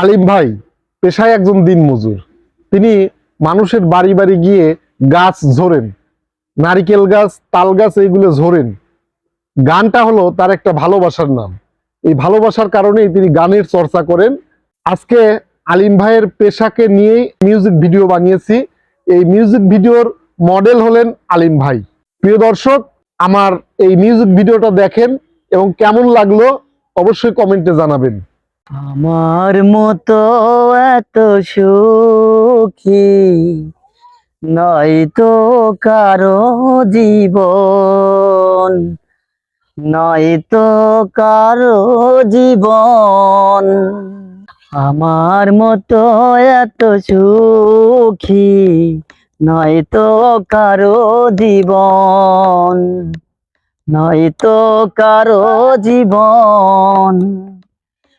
আলিম ভাই পেশায় একজন দিন মজুর তিনি মানুষের বাড়ি বাড়ি গিয়ে গাছ ঝোরেন, নারিকেল গাছ, তাল গাছ এইগুলো ঝোরেন। গানটা হলো তার একটা ভালোবাসার নাম। এই ভালোবাসার কারণেই তিনি গানের চর্চা করেন। আজকে আলিম ভাইয়ের পেশাকে নিয়েই মিউজিক ভিডিও বানিয়েছি। এই মিউজিক ভিডিওর মডেল হলেন আলিম ভাই। প্রিয় দর্শক, আমার এই মিউজিক ভিডিওটা দেখেন এবং কেমন লাগল অবশ্যই কমেন্টে জানাবেন। আমার মতো এত সুখী নয় তো কারও জীবন নয় তো কারও জীবন। আমার মতো এত সুখী নয় তো কারও জীবন নয় তো কারও জীবন।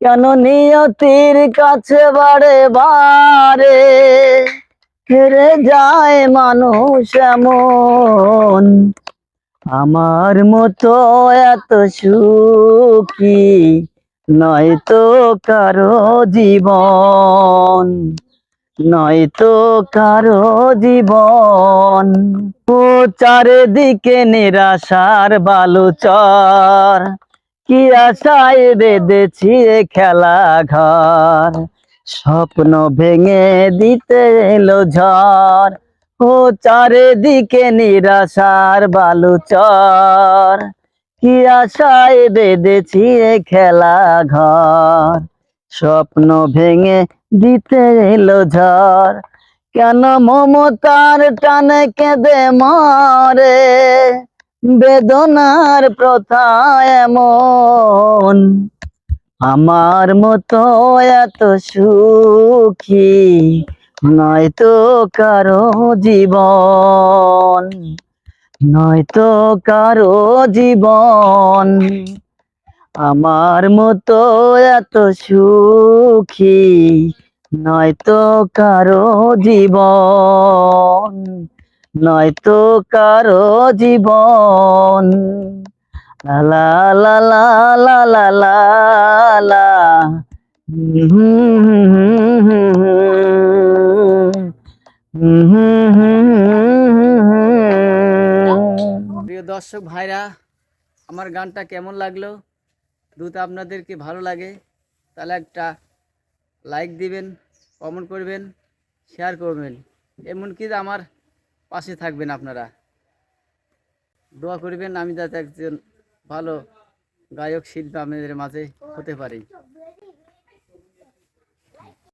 কেন নিয়তির কাছে বারে বারে? হেরে যায় মানুষ এমন। আমার মতো এত সুখী নয় তো কারও জীবন। নয় তো কারও জীবন। ও চারিদিকে নিরাশার বালুচর। কি আশায় বেঁধেছি খেলা ঘর? স্বপ্ন ভেঙে দিতে এলো ঝড়। ও চারিদিকে নিরাশার বালুচর। কি আশায় বেঁধেছি খেলা ঘর? স্বপ্ন ভেঙে দিতে এলো ঝড়। কেন মমতার টানে কেঁদে মরে? বেদনার প্রথা এমন। আমার মতো এত সুখী নয়তো কারও জীবন, নয়তো কারও জীবন। আমার মতো এত সুখী নয়তো কারও জীবন। নয়তো কারও জীবন। লা লা লা প্রিয় দর্শক ভাইরা, আমার গানটা কেমন লাগল? দ্রুত আপনাদেরকে ভালো লাগে, তাহলে একটা লাইক দিবেন কমেন্ট করবেন শেয়ার করবেন। এমনকি আমার পাশে থাকবেন আপনারা। দোয়া করবেন, আমি যাতে একজন ভালো গায়ক, শিল্পী আপনাদের মাঝে হতে পারি।